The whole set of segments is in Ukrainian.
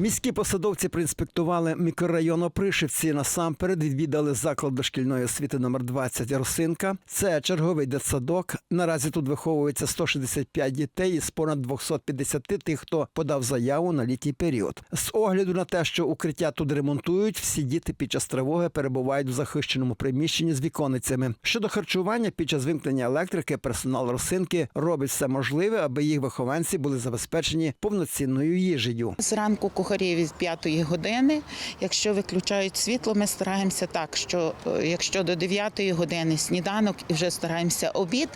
Міські посадовці проінспектували мікрорайон Опришівці. Насамперед відвідали заклад дошкільної освіти номер 20 Росинка. Це черговий дитсадок. Наразі тут виховується 165 дітей із понад 250 тих, хто подав заяву на літній період. З огляду на те, що укриття тут ремонтують, всі діти під час тривоги перебувають у захищеному приміщенні з віконницями. Щодо харчування, під час вимкнення електрики персонал Росинки робить все можливе, аби їх вихованці були забезпечені повноцінною їжею. Зранку кухарі від 5 години. Якщо виключають світло, ми стараємося так, що е, якщо до 9 години сніданок і вже стараємося обід,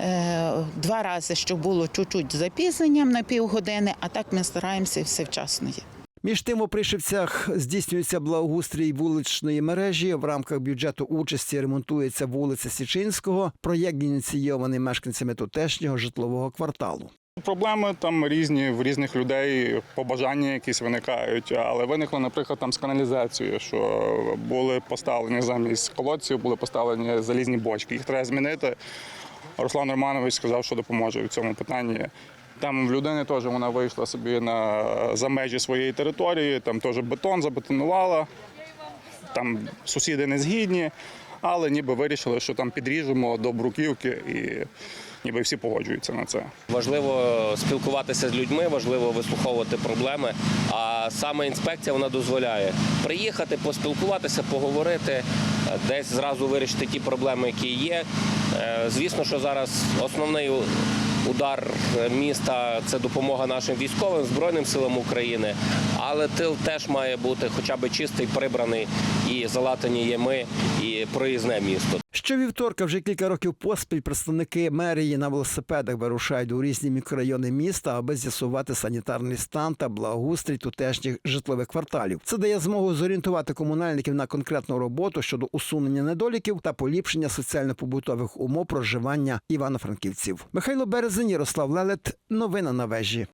е, два рази, щоб було чуть-чуть запізненням на півгодини, а так ми стараємося все вчасно є. Між тим у Пришивцях здійснюється благоустрій вуличної мережі. В рамках бюджету участі ремонтується вулиця Січинського. Проєкт ініційований мешканцями тутешнього житлового кварталу. Проблеми там різні в різних людей, побажання якісь виникають, але виникло, наприклад, там з каналізацією, що були поставлені замість колодців, були поставлені залізні бочки. Їх треба змінити. Руслан Романович сказав, що допоможе в цьому питанні. Там в людини теж вона вийшла собі на за межі своєї території, там теж бетон забетонувала, там сусіди не згідні, але ніби вирішили, що там підріжемо до бруківки і ніби всі погоджуються на це. Важливо спілкуватися з людьми, важливо вислуховувати проблеми. А саме інспекція вона дозволяє приїхати, поспілкуватися, поговорити, десь зразу вирішити ті проблеми, які є. Е, Звісно, що зараз основний удар міста це допомога нашим військовим збройним силам України, але тил теж має бути хоча б чистий, прибраний і залатані ями, і проїзне місто. Щовівторка вже кілька років поспіль представники мерії на велосипедах вирушають у різні мікрорайони міста, аби з'ясувати санітарний стан та благоустрій тутешніх житлових кварталів. Це дає змогу зорієнтувати комунальників на конкретну роботу щодо усунення недоліків та поліпшення соціально-побутових умов проживання івано-франківців. Михайло Березень, Ярослав Лелет. Новини на вежі.